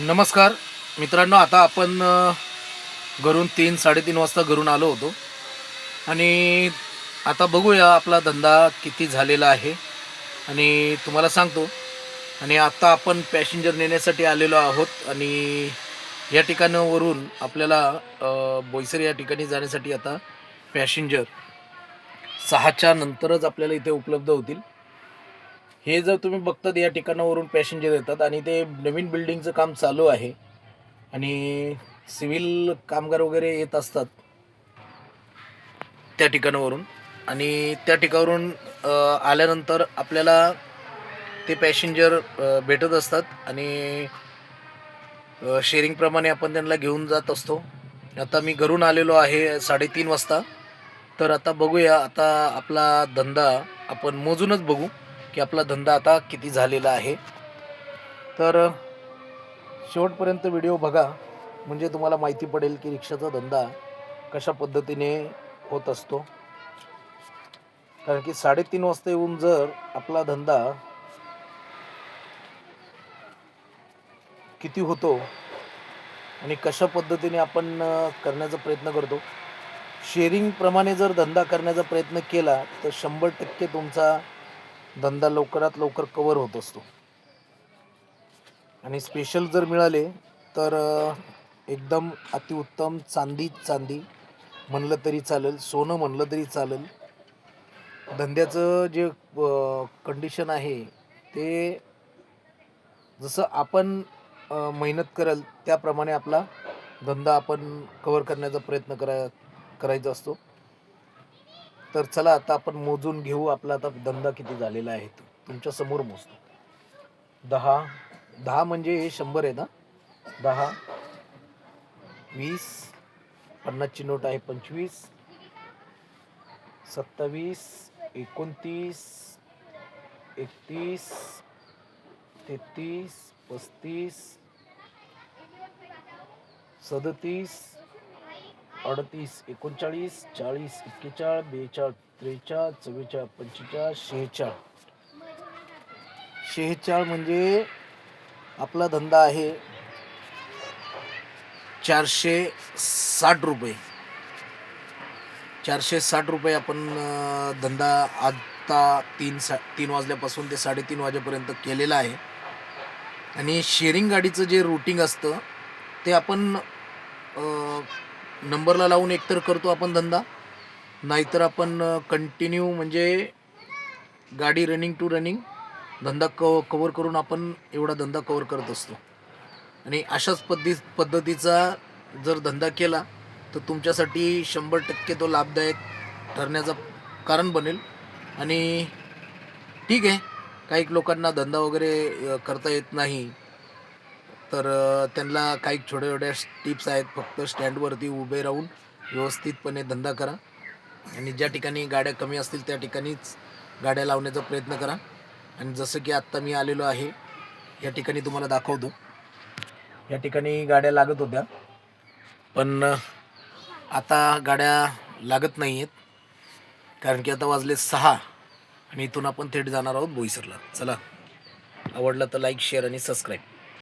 नमस्कार. मित्रांनो आता आपण घरून तीन साडेतीन वाजता घरून आलो होतो. आणि आता बघूया आपला धंदा किती झालेला आहे. आणि तुम्हाला सांगतो आणि आता आपण पॅसेंजर नेण्यासाठी आलेलो आहोत. आणि या ठिकाणावरून आपल्याला बोईसर या ठिकाणी जाण्यासाठी आता पॅसेंजर सहाच्या नंतरच आपल्याला इथे उपलब्ध होतील. हे जर तुम्ही बघतात या ठिकाणावरून पॅसेंजर येतात आणि ते नवीन बिल्डिंगचं काम चालू आहे आणि सिव्हिल कामगार वगैरे येत असतात त्या ठिकाणावरून आणि त्या ठिकाणावरून आल्यानंतर आपल्याला ते पॅसेंजर भेटत असतात आणि शेअरिंगप्रमाणे आपण त्यांना घेऊन जात असतो. आता मी घरून आलेलो आहे साडेतीन वाजता. तर आता बघूया आता आपला धंदा आपण मोजूनच बघू. की आपला धंदा आता किती झालेला आहे. तर शेवटपर्यंत व्हिडिओ बघा. म्हणजे तुम्हाला माहिती पडेल की रिक्षाचा धंदा कशा पद्धतीने होत असतो. कारण की साडेतीन वाजता येऊन जर आपला धंदा किती होतो आणि कशा पद्धतीने आपण करण्याचा प्रयत्न करतो. शेअरिंगप्रमाणे जर धंदा करण्याचा प्रयत्न केला तर शंभर टक्के तुमचा धंदा लवकरात लवकर कवर होत असतो. आणि स्पेशल जर मिळाले तर एकदम अतिउत्तम चांदी चांदी म्हणलं तरी चालेल सोनं म्हणलं तरी चालेल. धंद्याचं जे कंडिशन आहे ते जसं आपण मेहनत कराल त्याप्रमाणे आपला धंदा आपण कवर करण्याचा प्रयत्न करा करायचा असतो. तर चला आता आपण मोजून घेऊ आपला आता धंदा किती झालेला आहे तो. तुमच्यासमोर मोजतो दहा दहा म्हणजे हे शंभर आहे ना दहा वीस पन्नासची नोट आहे पंचवीस सत्तावीस एकोणतीस एकतीस तेहतीस पस्तीस सदतीस अडतीस एकोणचाळीस चाळीस एक्केचाळ बेचाळ त्रेचाळ चव्वेचाळ पंचेचाळ शेहेचाळ. शेहेचाळ म्हणजे आपला धंदा आहे चारशे साठ रुपये. चारशे साठ रुपये आपण धंदा आत्ता तीन सा तीन वाजल्यापासून ते साडेतीन वाजेपर्यंत केलेला आहे. आणि शेअरिंग गाडीचं जे रूटिंग असतं ते आपण अं, नंबरला लावून एकतर करतो आपण धंदा. नाहीतर आपण कंटिन्यू म्हणजे गाडी रनिंग टू रनिंग धंदा क कवर करून आपण एवढा धंदा कवर करत असतो. आणि अशाच पद्धती पद्धतीचा जर धंदा केला तर तुमच्यासाठी शंभर टक्के तो लाभदायक ठरण्याचं कारण बनेल. आणि ठीक आहे काही लोकांना धंदा वगैरे करता येत नाही तर त्यांना काही छोट्या छोट्या टिप्स आहेत. फक्त स्टँडवरती उभे राहून व्यवस्थितपणे धंदा करा. आणि ज्या ठिकाणी गाड्या कमी असतील त्या ठिकाणीच गाड्या लावण्याचा प्रयत्न करा. आणि जसं की आत्ता मी आलेलो आहे या ठिकाणी तुम्हाला दाखवतो. या ठिकाणी गाड्या लागत होत्या. पण आता गाड्या लागत नाही आहेत कारण की आता वाजले सहा आणि इथून आपण थेट जाणार आहोत बोईसरला. चला आवडलं तर लाईक शेअर आणि सबस्क्राईब.